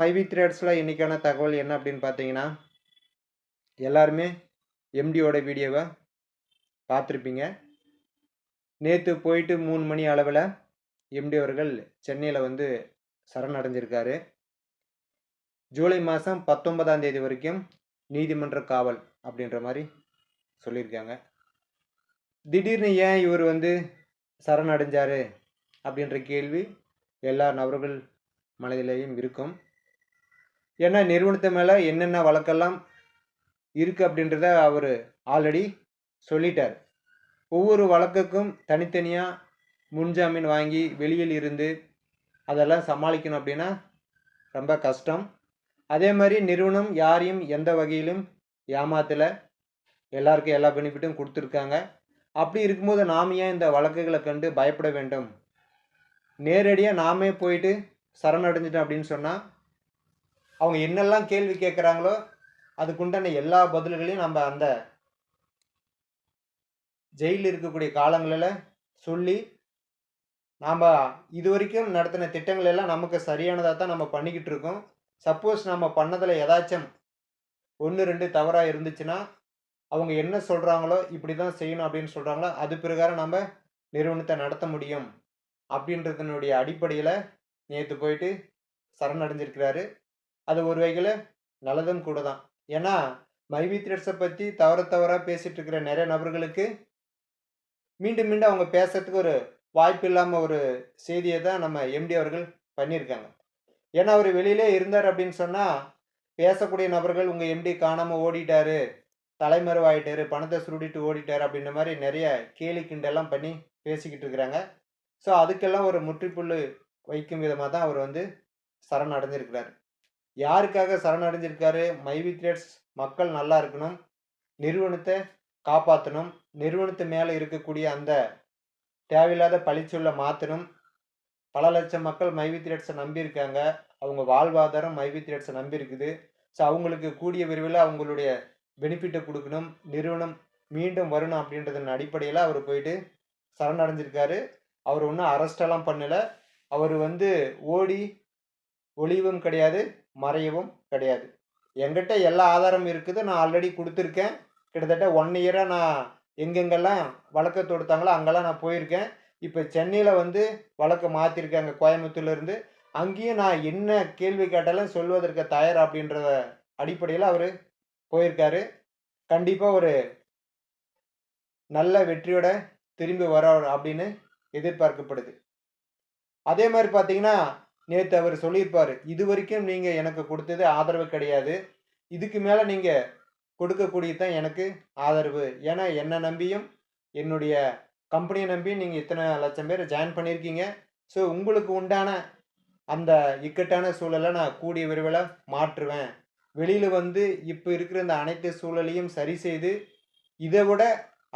IV த்ரேட்ஸில் இன்றைக்கான தகவல் என்ன அப்படின்னு பார்த்தீங்கன்னா எல்லாருமே எம்டியோட வீடியோவை பார்த்துருப்பீங்க. நேற்று போயிட்டு மூணு மணி அளவில் எம்டி அவர்கள் சென்னையில் வந்து சரணடைஞ்சிருக்காரு. ஜூலை மாதம் பத்தொன்பதாம் தேதி வரைக்கும் நீதிமன்ற காவல் அப்படின்ற மாதிரி சொல்லியிருக்காங்க. திடீர்னு ஏன் இவர் வந்து சரணடைஞ்சார் அப்படின்ற கேள்வி எல்லா நபர்கள் மனதிலேயும் இருக்கும். ஏன்னா நிறுவனத்து மேலே என்னென்ன வழக்கெல்லாம் இருக்குது அப்படின்றத அவர் ஆல்ரெடி சொல்லிட்டார். ஒவ்வொரு வழக்குக்கும் தனித்தனியாக முன்ஜாமீன் வாங்கி வெளியில் இருந்து அதெல்லாம் சமாளிக்கணும் அப்படின்னா ரொம்ப கஷ்டம். அதே மாதிரி நிறுவனம் யாரையும் எந்த வகையிலும் ஏமாத்தலை. எல்லாருக்கும் எல்லா பெனிஃபிட்டும் கொடுத்துருக்காங்க. அப்படி இருக்கும்போது நாம் ஏன் இந்த வழக்குகளை கண்டு பயப்பட வேண்டும்? நேரடியாக நாமே போயிட்டு சரணடைஞ்சிட்டோம் அப்படின்னு சொன்னால் அவங்க என்னெல்லாம் கேள்வி கேட்குறாங்களோ அதுக்குண்டான எல்லா பதில்களையும் நம்ம அந்த ஜெயிலில் இருக்கக்கூடிய காலங்களில் சொல்லி நாம் இது வரைக்கும் நடத்தின திட்டங்கள் எல்லாம் நமக்கு சரியானதாக தான் நம்ம பண்ணிக்கிட்டு இருக்கோம். சப்போஸ் நம்ம பண்ணதில் ஏதாச்சும் ஒன்று ரெண்டு தவறாக இருந்துச்சுன்னா அவங்க என்ன சொல்கிறாங்களோ இப்படி தான் செய்யணும் அப்படின்னு சொல்கிறாங்களோ அது பிரகாரம் நம்ம நிறுவனத்தை நடத்த முடியும். அப்படின்றதுனுடைய அடிப்படையில் நேற்று போயிட்டு சரணடைஞ்சிருக்கிறாரு. அது ஒரு வகையில் நல்லதும் கூட தான் ஏன்னா மைவி த்ரெட்ஸை பற்றி தவற தவறாக பேசிகிட்டு இருக்கிற நிறைய நபர்களுக்கு மீண்டும் மீண்டும் அவங்க பேசுறதுக்கு ஒரு வாய்ப்பு இல்லாமல் ஒரு செய்தியை தான் நம்ம எம்டி அவர்கள் பண்ணியிருக்காங்க. ஏன்னா அவர் வெளியிலே இருந்தார் அப்படின்னு சொன்னால் பேசக்கூடிய நபர்கள் உங்கள் எம்டி காணாமல் ஓடிட்டாரு தலைமறைவாயிட்டாரு பணத்தை சுருடிட்டு ஓடிட்டாரு அப்படின்ற மாதிரி நிறைய கேலி கிண்டெல்லாம் பண்ணி பேசிக்கிட்டு இருக்கிறாங்க. ஸோ அதுக்கெல்லாம் ஒரு முற்றுப்புள்ளு வைக்கும் விதமாக தான் அவர் வந்து சரணடைஞ்சிருக்கிறார் யாருக்காக சரணடைஞ்சிருக்காரு? மைவி த்ரேட்ஸ் மக்கள் நல்லா இருக்கணும். நிறுவனத்தை காப்பாற்றணும் நிறுவனத்து மேலே இருக்கக்கூடிய அந்த தேவையில்லாத பழிச்சொல்லை மாற்றணும் பல லட்சம் மக்கள் மைவி திரேட்ஸை நம்பியிருக்காங்க. அவங்க வாழ்வாதாரம் மைவி திரேட்ஸை நம்பி இருக்குது ஸோ அவங்களுக்கு கூடிய விரைவில் அவங்களுடைய பெனிஃபிட்டை கொடுக்கணும். நிறுவனம் மீண்டும் வரணும் அப்படின்றதன் அடிப்படையில் அவர் போயிட்டு சரணடைஞ்சிருக்காரு. அவர் ஒன்றும் அரெஸ்டெல்லாம் பண்ணலை. அவர் வந்து ஓடி ஒளிவும் கிடையாது. மறையவும் கிடையாது. என்கிட்ட எல்லா ஆதாரமும் இருக்குது. நான் ஆல்ரெடி கொடுத்துருக்கேன். கிட்டத்தட்ட ஒன் இயராக நான் எங்கெங்கெல்லாம் வழக்கை தொடுத்தாங்களோ அங்கெல்லாம் நான் போயிருக்கேன். இப்போ சென்னையில் வந்து வழக்கை மாற்றிருக்காங்க கோயம்புத்தூர்லேருந்து. அங்கேயும் நான் என்ன கேள்வி கேட்டாலும் சொல்வதற்கு தயார் அப்படின்ற அடிப்படையில் அவர் போயிருக்காரு. கண்டிப்பாக ஒரு நல்ல வெற்றியோட திரும்பி வர அப்படின்னு எதிர்பார்க்கப்படுது. அதே மாதிரி பார்த்தீங்கன்னா நேற்று அவர் சொல்லியிருப்பார் இது வரைக்கும் நீங்கள் எனக்கு கொடுத்தது ஆதரவு கிடையாது. இதுக்கு மேலே நீங்கள் கொடுக்கக்கூடியது தான் எனக்கு ஆதரவு. ஏன்னா என்னை நம்பியும் என்னுடைய கம்பெனியை நம்பி நீங்கள் இத்தனை லட்சம் பேர் ஜாயின் பண்ணியிருக்கீங்க. ஸோ உங்களுக்கு உண்டான அந்த இக்கட்டான சூழலை நான் கூடிய விரைவில் மாற்றுவேன். வெளியில் வந்து இப்போ இருக்கிற இந்த அனைத்து சூழலையும் சரி செய்து இதை விட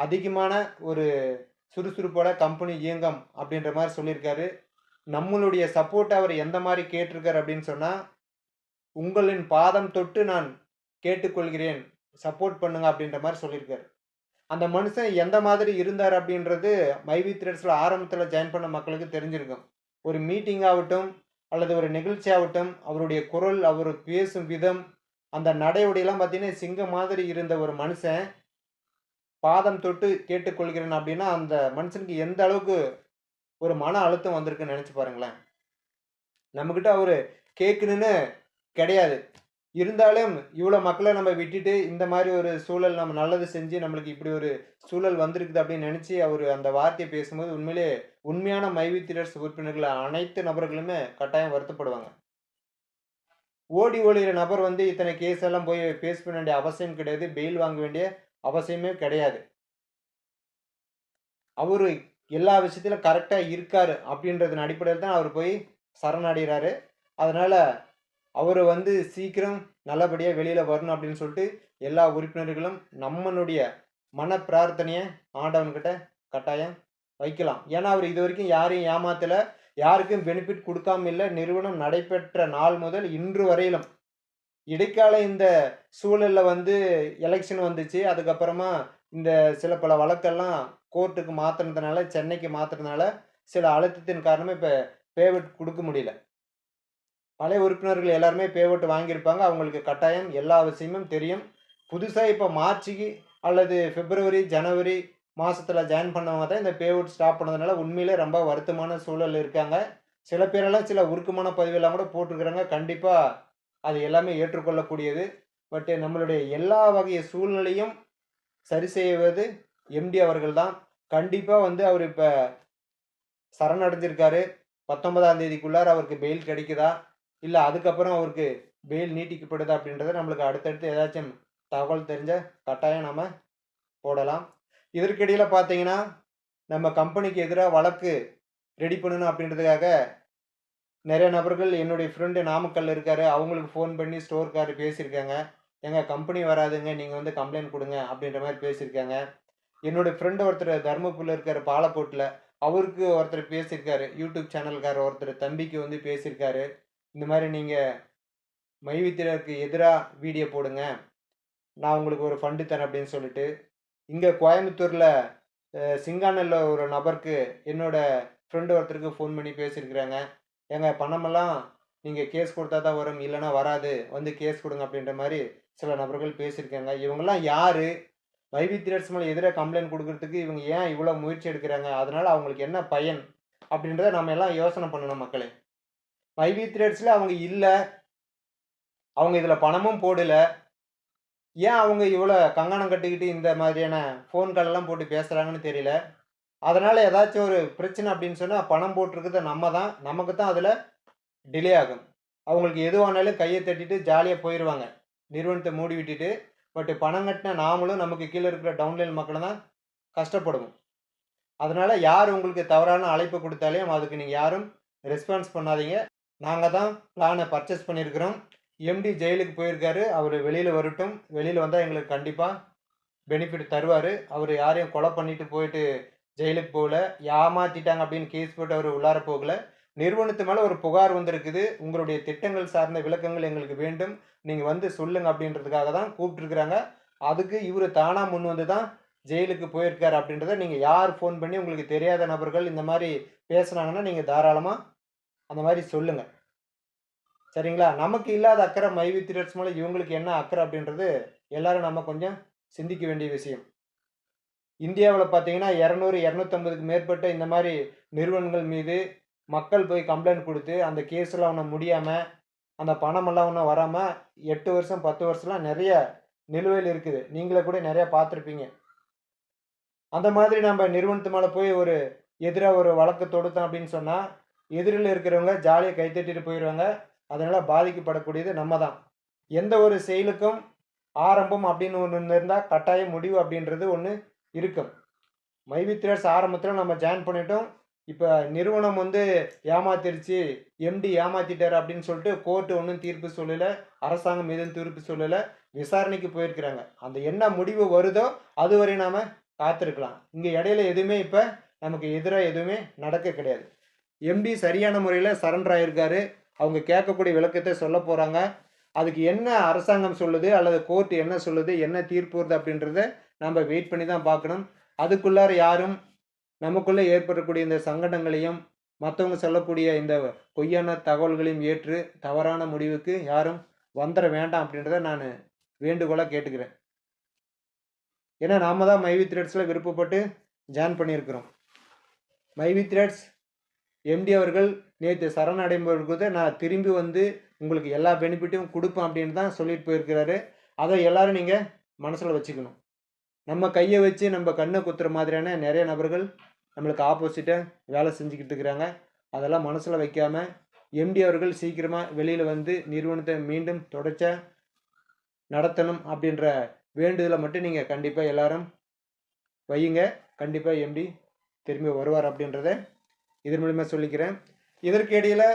அதிகமான ஒரு சுறுசுறுப்போட கம்பெனி இயங்கம் அப்படின்ற மாதிரி சொல்லியிருக்காரு. நம்மளுடைய சப்போர்ட் அவர் எந்த மாதிரி கேட்டிருக்கார் அப்படின்னு சொன்னால் உங்களின் பாதம் தொட்டு நான் கேட்டுக்கொள்கிறேன். சப்போர்ட் பண்ணுங்க அப்படின்ற மாதிரி சொல்லியிருக்காரு. அந்த மனுஷன் எந்த மாதிரி இருந்தார் அப்படின்றது மைவி த்ரெட்ஸில் ஆரம்பத்தில் ஜாயின் பண்ண மக்களுக்கு தெரிஞ்சிருக்கும். ஒரு மீட்டிங் ஆகட்டும் அல்லது ஒரு நிகழ்ச்சி ஆகட்டும் அவருடைய குரல் அவர் பேசும் விதம் அந்த நடையுடையெல்லாம் பார்த்தீங்கன்னா சிங்கம் மாதிரி இருந்த ஒரு மனுஷன் பாதம் தொட்டு கேட்டுக்கொள்கிறேன் அப்படின்னா அந்த மனுஷனுக்கு எந்த அளவுக்கு ஒரு மன அழுத்தம் வந்திருக்குன்னு நினச்சி பாருங்களேன். நம்மக்கிட்ட அவர் கேட்கணுன்னு கிடையாது. இருந்தாலும் இவ்வளோ மக்களை நம்ம விட்டுட்டு இந்த மாதிரி ஒரு சூழல் நம்ம நல்லது செஞ்சு நம்மளுக்கு இப்படி ஒரு சூழல் வந்திருக்குது அப்படின்னு நினச்சி அவர் அந்த வார்த்தையை பேசும்போது உண்மையிலே உண்மையான மைவி திரர்ஸ் உறுப்பினர்கள் அனைத்து நபர்களுமே கட்டாயம் வருத்தப்படுவாங்க. ஓடி ஓடுகிற நபர் வந்து இத்தனை கேஸ் எல்லாம் போய் பேஸ் பண்ண வேண்டிய அவசியம் கிடையாது. பெயில் வாங்க வேண்டிய அவசியமே கிடையாது. அவர் எல்லா விஷயத்திலும் கரெக்டாக இருக்கார் அப்படின்றதன் அடிப்படையில் தான் அவர் போய் சரணடைகிறாரு அதனால் அவர் வந்து சீக்கிரம் நல்லபடியாக வெளியில் வரணும் அப்படின்னு சொல்லிட்டு எல்லா உறுப்பினர்களும் நம்மளுடைய மன பிரார்த்தனையை ஆண்டவன்கிட்ட கட்டாயம் வைக்கலாம். ஏன்னா அவர் இது வரைக்கும் யாரையும் ஏமாத்தலை யாருக்கும் பெனிஃபிட் கொடுக்காம இல்லை நிறுவனம் நடைபெற்ற நாள் முதல் இன்று வரையிலும். இடைக்கால இந்த சூழலில் வந்து எலெக்ஷன் வந்துச்சு அதுக்கப்புறமா இந்த சில பல வழக்கெல்லாம் கோர்ட்டுக்கு மாற்றுனதுனால சென்னைக்கு மாற்றுறதுனால சில அழுத்தத்தின் காரணமாக இப்போ பேமெண்ட் கொடுக்க முடியல. பழைய உறுப்பினர்கள் எல்லாருமே பே வாங்கியிருப்பாங்க. அவங்களுக்கு கட்டாயம் எல்லா விஷயமும் தெரியும். புதுசாக இப்போ மார்ச்சுக்கு அல்லது பிப்ரவரி ஜனவரி மாதத்தில் ஜாயின் பண்ணவங்க தான் இந்த பேவுட் ஸ்டாப் பண்ணதுனால உண்மையிலே ரொம்ப வருத்தமான சூழல் இருக்காங்க. சில பேரெல்லாம் சில உருக்கமான பதிவெல்லாம் கூட போட்டிருக்கிறாங்க. கண்டிப்பாக அது எல்லாமே ஏற்றுக்கொள்ளக்கூடியது. பட் நம்மளுடைய எல்லா வகைய சூழ்நிலையும் சரி செய்வது எம்டி அவர்கள் தான் கண்டிப்பாக வந்து அவர் இப்போ சரணடைஞ்சிருக்காரு. பத்தொன்பதாம் தேதிக்குள்ளார் அவருக்கு பெயில் கிடைக்குதா? இல்லை அதுக்கப்புறம் அவருக்கு பெயில் நீட்டிக்கப்படுதா அப்படின்றத நம்மளுக்கு அடுத்தடுத்து ஏதாச்சும் தகவல் தெரிஞ்ச கட்டாயம் நம்ம போடலாம். இதற்கிடையில் பார்த்தீங்கன்னா நம்ம கம்பெனிக்கு எதிராக வழக்கு ரெடி பண்ணணும் அப்படின்றதுக்காக நிறைய நபர்கள் என்னுடைய ஃப்ரெண்டு நாமக்கல் இருக்காரு. அவங்களுக்கு ஃபோன் பண்ணி ஸ்டோர்கார் பேசியிருக்காங்க. எங்கள் கம்பெனி வராதுங்க நீங்கள் வந்து கம்ப்ளைண்ட் கொடுங்க அப்படின்ற மாதிரி பேசியிருக்காங்க. என்னோடய ஃப்ரெண்டு ஒருத்தர் தருமபுரியில் இருக்கார் பாலக்கோட்டில். அவருக்கு ஒருத்தர் பேசியிருக்காரு யூடியூப் சேனல்கார் ஒருத்தர் தம்பிக்கு வந்து பேசியிருக்காரு. இந்த மாதிரி நீங்கள் மைவித்திரருக்கு எதிராக வீடியோ போடுங்க. நான் உங்களுக்கு ஒரு ஃபண்டு தரேன் அப்படின்னு சொல்லிட்டு இங்கே கோயம்புத்தூரில் சிங்கானல்ல ஒரு நபருக்கு என்னோடய ஃப்ரெண்டு ஒருத்தருக்கு ஃபோன் பண்ணி பேசியிருக்கிறாங்க. எங்கள் பணமெல்லாம் நீங்கள் கேஸ் கொடுத்தா தான் வரும் இல்லைன்னா வராது வந்து கேஸ் கொடுங்க அப்படின்ற மாதிரி சில நபர்கள் பேசியிருக்காங்க. இவங்கெல்லாம் யார்? வைவித்திரர்ஸ் மேலே எதிராக கம்ப்ளைண்ட் கொடுக்கறதுக்கு இவங்க ஏன் இவ்வளோ முயற்சி எடுக்கிறாங்க? அதனால் அவங்களுக்கு என்ன பயன்? அப்படின்றத நம்ம எல்லாம் யோசனை பண்ணணும் மக்களே. வைவித்திரர்ஸில் அவங்க இல்லை. அவங்க இதில் பணமும் போடலை. ஏன் அவங்க இவ்வளோ கங்கணம் கட்டிக்கிட்டு இந்த மாதிரியான ஃபோன் காலெல்லாம் போட்டு பேசுகிறாங்கன்னு தெரியல. அதனால் ஏதாச்சும் ஒரு பிரச்சனை அப்படின்னு சொன்னால் பணம் போட்டிருக்கிறத நம்ம தான். நமக்கு தான் அதில் டிலே ஆகும் அவங்களுக்கு எதுவானாலும் கையை தட்டிட்டு ஜாலியாக போயிடுவாங்க நிறுவனத்தை மூடி விட்டுட்டு பட் பணம் கட்டின நாமளும் நமக்கு கீழே இருக்கிற டவுன்லைன் மக்களும் தான் கஷ்டப்படுவோம். அதனால் யார் உங்களுக்கு தவறான அழைப்பு கொடுத்தாலையும் அதுக்கு நீங்கள் யாரும் ரெஸ்பான்ஸ் பண்ணாதீங்க. நாங்கள் தான் பிளானை பர்ச்சேஸ் பண்ணியிருக்கிறோம். எம்டி ஜெயிலுக்கு போயிருக்காரு. அவர் வெளியில் வரட்டும். வெளியில் வந்தால் எங்களுக்கு கண்டிப்பாக பெனிஃபிட் தருவார். அவர் யாரையும் கொலை பண்ணிட்டு போயிட்டு ஜெயிலுக்கு போகல. ஏமாற்றிட்டாங்க அப்படின்னு கேஸ் போட்டு அவர் உள்ளார போகலை. நிறுவனத்து மேலே ஒரு புகார் வந்திருக்குது. உங்களுடைய திட்டங்கள் சார்ந்த விளக்கங்கள் எங்களுக்கு வேண்டும். நீங்கள் வந்து சொல்லுங்க அப்படின்றதுக்காக தான் கூப்பிட்டுருக்குறாங்க. அதுக்கு இவர் தானாக முன் வந்து தான் ஜெயிலுக்கு போயிருக்கார் அப்படின்றத நீங்கள் யார் ஃபோன் பண்ணி உங்களுக்கு தெரியாத நபர்கள் இந்த மாதிரி பேசுனாங்கன்னா நீங்கள் தாராளமாக அந்த மாதிரி சொல்லுங்கள் சரிங்களா? நமக்கு இல்லாத அக்கறை மைவி திரட்ஸ் மூலம் இவங்களுக்கு என்ன அக்கறை அப்படின்றது எல்லாரும் நம்ம கொஞ்சம் சிந்திக்க வேண்டிய விஷயம். இந்தியாவில் பார்த்தீங்கன்னா இரநூறு இரநூத்தம்பதுக்கு மேற்பட்ட இந்த மாதிரி நிறுவனங்கள் மீது மக்கள் போய் கம்ப்ளைண்ட் கொடுத்து அந்த கேஸ்லாம் ஒன்றும் முடியாமல் அந்த பணமெல்லாம் ஒன்றும் வராமல் எட்டு வருஷம் பத்து வருஷம்லாம் நிறைய நிலுவையில் இருக்குது. நீங்களே கூட நிறையா பார்த்துருப்பீங்க. அந்த மாதிரி நம்ம நிறுவனத்து மேலே போய் ஒரு எதிராக ஒரு வழக்கு தொடுத்தோம் அப்படின்னு சொன்னால் எதிரில் இருக்கிறவங்க ஜாலியாக கைத்தட்டிட்டு போயிடுவாங்க அதனால் பாதிக்கப்படக்கூடியது நம்ம தான் எந்த ஒரு செயலுக்கும் ஆரம்பம் அப்படின்னு ஒன்று இருந்தால் கட்டாய முடிவு அப்படின்றது ஒன்று இருக்கும். மைவித்ரஸ் ஆரம்பத்தில் நம்ம ஜாயின் பண்ணிட்டோம். இப்போ நிறுவனம் வந்து ஏமாத்திருச்சு எம்டி ஏமாத்திட்டார் அப்படின்னு சொல்லிட்டு கோர்ட்டு ஒன்றும் தீர்ப்பு சொல்லலை அரசாங்கம் எதுவும் தீர்ப்பு சொல்லலை விசாரணைக்கு போயிருக்கிறாங்க. அந்த என்ன முடிவு வருதோ அதுவரை நாம் காத்திருக்கலாம். இங்கே இடையில எதுவுமே இப்போ நமக்கு எதிராக எதுவுமே நடக்க கிடையாது. எம்டி சரியான முறையில் சரண்டர் ஆகியிருக்காரு அவங்க கேட்கக்கூடிய விளக்கத்தை சொல்ல போகிறாங்க அதுக்கு என்ன அரசாங்கம் சொல்லுது அல்லது கோர்ட் என்ன சொல்லுது என்ன தீர்ப்பு வருது அப்படின்றத நம்ம வெயிட் பண்ணி தான் பார்க்கணும். அதுக்குள்ளார யாரும் நமக்குள்ளே ஏற்படக்கூடிய இந்த சங்கடங்களையும் மற்றவங்க சொல்லக்கூடிய இந்த பொய்யான தகவல்களையும் ஏற்று தவறான முடிவுக்கு யாரும் வந்துட வேண்டாம் அப்படின்றத நான் வேண்டுகோளாக கேட்டுக்கிறேன். ஏன்னா நாம தான் மைவி த்ரெட்ஸில் விருப்பப்பட்டு ஜாயின் பண்ணியிருக்கிறோம். மைவி த்ரெட்ஸ் எம்டி அவர்கள் நேற்று சரணடைபவர்களுக்கு நான் திரும்பி வந்து உங்களுக்கு எல்லா பெனிஃபிட்டும் கொடுப்பேன் அப்படின்னு தான் சொல்லிட்டு போயிருக்கிறாரு. அதை எல்லோரும் நீங்கள் மனசில் வச்சுக்கணும். நம்ம கையை வச்சு நம்ம கண்ணை குத்துற மாதிரியான நிறைய நபர்கள் நம்மளுக்கு ஆப்போசிட்டாக வேலை செஞ்சுக்கிட்டு இருக்கிறாங்க. அதெல்லாம் மனசில் வைக்காமல் எம்டி அவர்கள் சீக்கிரமாக வெளியில் வந்து நிறுவனத்தை மீண்டும் தொடச்ச நடத்தணும் அப்படின்ற வேண்டுதலை மட்டும் நீங்கள் கண்டிப்பாக எல்லாரும் வையுங்க. கண்டிப்பாக எம்டி திரும்பி வருவார் அப்படின்றத இதன் மூலிமா சொல்லிக்கிறேன். இதற்கு இடையில்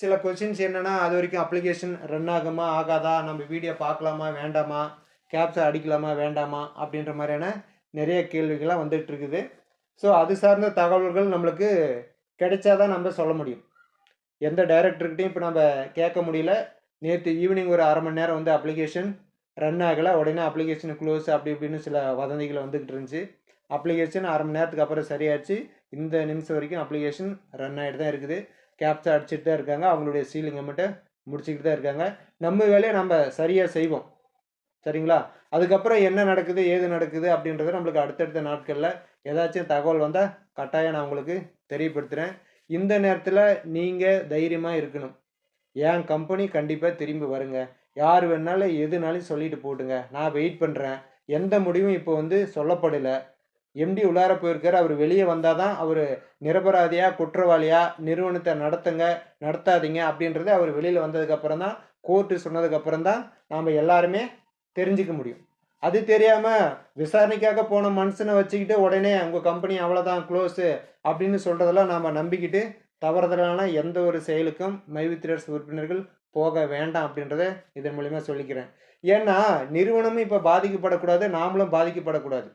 சில கொஷின்ஸ் என்னென்னா அது வரைக்கும் அப்ளிகேஷன் ரன் ஆகுமா ஆகாதா? நம்ம வீடியோ பார்க்கலாமா வேண்டாமா? கேப்ஸை அடிக்கலாமா வேண்டாமா அப்படின்ற மாதிரியான நிறைய கேள்விகள்லாம் வந்துட்டு இருக்குது. ஸோ அது சார்ந்த தகவல்கள் நம்மளுக்கு கிடைச்சாதான் நம்ம சொல்ல முடியும். எந்த டைரக்டர்கிட்டையும் இப்போ நம்ம கேட்க முடியல. நேற்று ஈவினிங் ஒரு அரை மணி நேரம் வந்து அப்ளிகேஷன் ரன் ஆகலை. உடனே அப்ளிகேஷன் க்ளோஸ் அப்படி இப்படின்னு சில வதந்திகள் வந்துக்கிட்டு இருந்துச்சு. அப்ளிகேஷன் அரை மணி நேரத்துக்கு அப்புறம் சரியாச்சு இந்த நிமிஷம் வரைக்கும் அப்ளிகேஷன் ரன் ஆகிட்டு தான் இருக்குது. கேப்சா அடிச்சுட்டு தான் இருக்காங்க. அவங்களுடைய சீலிங்கை மட்டும் முடிச்சுக்கிட்டு தான் இருக்காங்க. நம்ம வேலையை நம்ம சரியாக செய்வோம். சரிங்களா? அதுக்கப்புறம் என்ன நடக்குது ஏது நடக்குது அப்படின்றத நம்மளுக்கு அடுத்தடுத்த நாட்களில் ஏதாச்சும் தகவல் வந்தால் கட்டாயம் நான் உங்களுக்கு தெரியப்படுத்துகிறேன் இந்த நேரத்தில் நீங்கள் தைரியமாக இருக்கணும். என் கம்பெனி கண்டிப்பாக திரும்பி வருங்க. யார் வேணாலும் எதுனாலும் சொல்லிட்டு போட்டுங்க. நான் வெயிட் பண்ணுறேன் எந்த முடிவும் இப்போ வந்து சொல்லப்படலை. எம்டி உள்ளார போயிருக்காரு. அவர் வெளியே வந்தால் தான் அவர் நிரபராதியா குற்றவாளியா நிறுவனத்தை நடத்துங்க நடத்தாதீங்க அப்படின்றது அவர் வெளியில் வந்ததுக்கப்புறம் தான் கோர்ட்டு சொன்னதுக்கப்புறம் தான் நாம் எல்லாருமே தெரிஞ்சுக்க முடியும். அது தெரியாமல் விசாரணைக்காக போன மனுஷனை வச்சுக்கிட்டு உடனே உங்கள் கம்பெனி அவ்வளோதான் க்ளோஸு அப்படின்னு சொல்கிறதெல்லாம் நாம் நம்பிக்கிட்டு தவறுதலான எந்த ஒரு செயலுக்கும் மைவித்திரர்ஸ் உறுப்பினர்கள் போக வேண்டாம் அப்படின்றத இதன் மூலிமா சொல்லிக்கிறேன். ஏன்னா நிறுவனமும் இப்போ பாதிக்கப்படக்கூடாது நாமளும் பாதிக்கப்படக்கூடாது.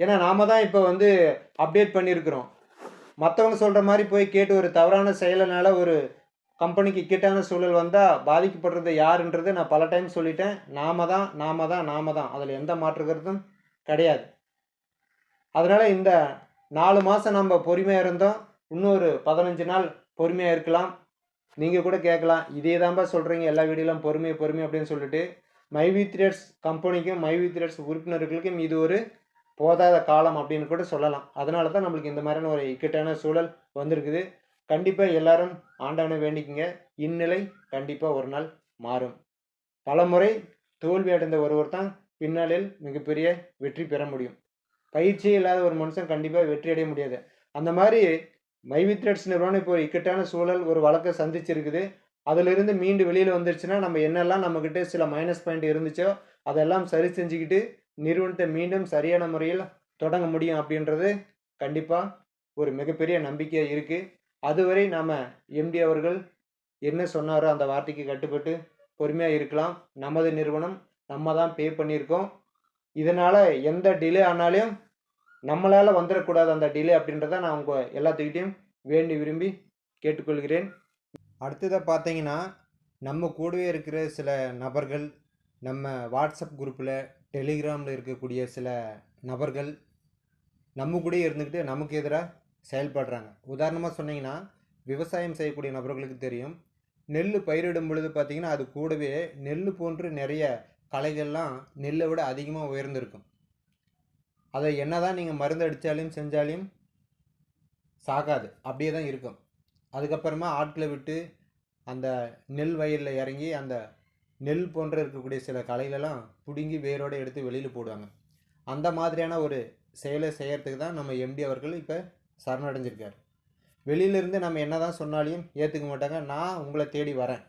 ஏன்னா நாம தான் இப்போ வந்து அப்டேட் பண்ணியிருக்கிறோம். மற்றவங்க சொல்கிற மாதிரி போய் கேட்டு ஒரு தவறான செயலினால ஒரு கம்பெனிக்கு இக்கட்டான சூழல் வந்தால் பாதிக்கப்படுறது யாருன்றது நான் பல டைம் சொல்லிட்டேன். நாம தான் நாம தான் நாம தான். அதில் எந்த மாற்று கருத்தும் கிடையாது. அதனால் இந்த நாலு மாதம் நம்ம பொறுமையாக இருந்தோம். இன்னொரு பதினஞ்சு நாள் பொறுமையாக இருக்கலாம். நீங்கள் கூட கேட்கலாம். இதே தான்ப்பா சொல்கிறீங்க எல்லா வீடியோலாம் பொறுமை பொறுமை அப்படின்னு சொல்லிட்டு. மை வித்ரேட்ஸ் கம்பெனிக்கும் மை த்ரேட்ஸ் உறுப்பினர்களுக்கும் இது ஒரு போதாத காலம் அப்படின்னு கூட சொல்லலாம். அதனால தான் நம்மளுக்கு இந்த மாதிரியான ஒரு இக்கட்டான சூழல் வந்திருக்குது. கண்டிப்பாக எல்லாரும் ஆண்டவனை வேண்டிக்குங்க. இந்நிலை கண்டிப்பாக ஒரு நாள் மாறும். பலமுறை தோல்வி அடைந்த ஒருவர் தான் பின்னாளில் மிகப்பெரிய வெற்றி பெற முடியும். பயிற்சியே இல்லாத ஒரு மனுஷன் கண்டிப்பாக வெற்றி அடைய முடியாது. அந்த மாதிரி மைவித்ரெட்ஸ் நிறுவனம் இப்போ ஒரு இக்கட்டான சூழல் ஒரு வழக்கை சந்திச்சிருக்குது. அதிலிருந்து மீண்டு வெளியில் வந்துருச்சுன்னா நம்ம என்னெல்லாம் நம்மக்கிட்ட சில மைனஸ் பாயிண்ட் இருந்துச்சோ அதெல்லாம் சரி செஞ்சுக்கிட்டு நிறுவனத்தை மீண்டும் சரியான முறையில் தொடங்க முடியும் அப்படின்றது கண்டிப்பாக ஒரு மிகப்பெரிய நம்பிக்கை இருக்குது அதுவரை நாம் எம்டி அவர்கள் என்ன சொன்னாரோ அந்த வார்த்தைக்கு கட்டுப்பட்டு பொறுமையாக இருக்கலாம். நமது நிறுவனம் நம்ம தான் பே பண்ணியிருக்கோம். இதனால் எந்த டிலே ஆனாலும் நம்மளால் வந்துடக்கூடாது அந்த டிலே அப்படின்றத நான் உங்கள் எல்லாத்துக்கிட்டையும் வேண்டி விரும்பி கேட்டுக்கொள்கிறேன். அடுத்ததாக பார்த்தீங்கன்னா நம்ம கூடவே இருக்கிற சில நபர்கள் நம்ம வாட்ஸ்அப் குரூப்பில் டெலிகிராமில் இருக்கக்கூடிய சில நபர்கள் நம்ம கூடயே இருந்துக்கிட்டு நமக்கு எதிராக செயல்படுறாங்க. உதாரணமாக சொன்னீங்கன்னா விவசாயம் செய்யக்கூடிய நபர்களுக்கு தெரியும். நெல் பயிரிடும் பொழுது பார்த்திங்கன்னா அது கூடவே நெல் போன்று நிறைய களைகள்லாம் நெல்லை விட அதிகமாக உயர்ந்திருக்கும். அதை என்ன தான் நீங்கள் மருந்து அடித்தாலையும் செஞ்சாலையும் சாகாது. அப்படியே தான் இருக்கும். அதுக்கப்புறமா ஆட்களை விட்டு அந்த நெல் வயலில் இறங்கி அந்த நெல் போன்ற இருக்கக்கூடிய சில களைகளெல்லாம் பிடுங்கி வேரோடு எடுத்து வெளியில் போடுவாங்க. அந்த மாதிரியான ஒரு செயலை செய்கிறதுக்கு தான் நம்ம எம்டி அவர்கள் இப்போ சரணடைஞ்சிருக்கார். வெளியிலிருந்து நம்ம என்ன தான் சொன்னாலையும் ஏற்றுக்க மாட்டாங்க. நான் உங்களை தேடி வரேன்.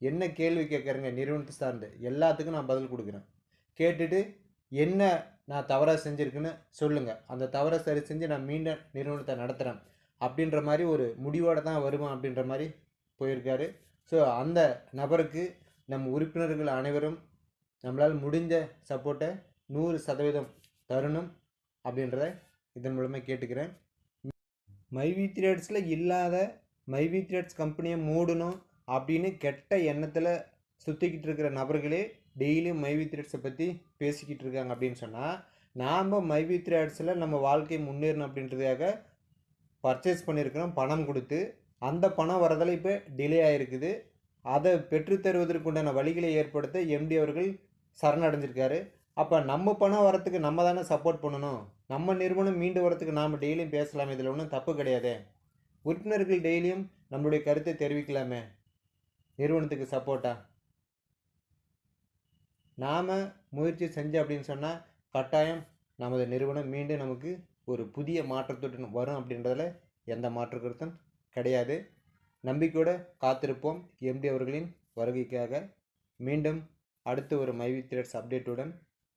என்ன கேள்வி கேட்குறேங்க? நிறுவனத்தை சார்ந்து. எல்லாத்துக்கும் நான் பதில் கொடுக்குறேன். கேட்டுட்டு என்ன நான் தவறாக செஞ்சுருக்குன்னு சொல்லுங்கள் அந்த தவறை சரி செஞ்சு நான் மீண்டும் நிறுவனத்தை நடத்துகிறேன் அப்படின்ற மாதிரி ஒரு முடிவோடு தான் வருவான் அப்படின்ற மாதிரி போயிருக்காரு. ஸோ அந்த நபருக்கு நம் உறுப்பினர்கள் அனைவரும் நம்மளால் முடிஞ்ச சப்போர்ட்டை நூறு சதவீதம் தரணும் அப்படின்றத இதன் மூலமாக கேட்டுக்கிறேன். மைவி த்ரேட்ஸில் இல்லாத மைவி த்ரேட்ஸ் கம்பெனியை மூடணும் அப்படின்னு கெட்ட எண்ணத்தில் சுற்றிக்கிட்டு இருக்கிற நபர்களே டெய்லியும் மைவி த்ரேட்ஸை பற்றி பேசிக்கிட்டு இருக்காங்க அப்படின்னு சொன்னால் நாம் மைவி த்ரேட்ஸில் நம்ம வாழ்க்கை முன்னேறணும் அப்படின்றதுக்காக பர்ச்சேஸ் பண்ணியிருக்கிறோம் பணம் கொடுத்து அந்த பணம் வரதில் இப்போ டிலே ஆகிருக்குது அதை பெற்றுத்தருவதற்குண்டான வழிகளை ஏற்படுத்த எம்டி அவர்கள் சரணடைஞ்சிருக்காரு. அப்போ நம்ம பணம் வரத்துக்கு நம்ம தானே சப்போர்ட் பண்ணணும்? நம்ம நிறுவனம் மீண்டு வரத்துக்கு நாம் டெய்லியும் பேசலாமே இதில் ஒன்றும் தப்பு கிடையாதே. உறுப்பினர்கள் டெய்லியும் நம்மளுடைய கருத்தை தெரிவிக்கலாமே? நிறுவனத்துக்கு சப்போர்ட்டா நாம் முயற்சி செஞ்சு அப்படின்னு சொன்னால் கட்டாயம் நமது நிறுவனம் மீண்டும் நமக்கு ஒரு புதிய மாற்றத்துடன் வரும் அப்படின்றதில் எந்த மாற்று கருத்தும் கிடையாது. நம்பிக்கையோடு காத்திருப்போம். எம்டி அவர்களின் வருகைக்காக மீண்டும் அடுத்து ஒரு மைவி த்ரெட்ஸ் அப்டேட்டுடன்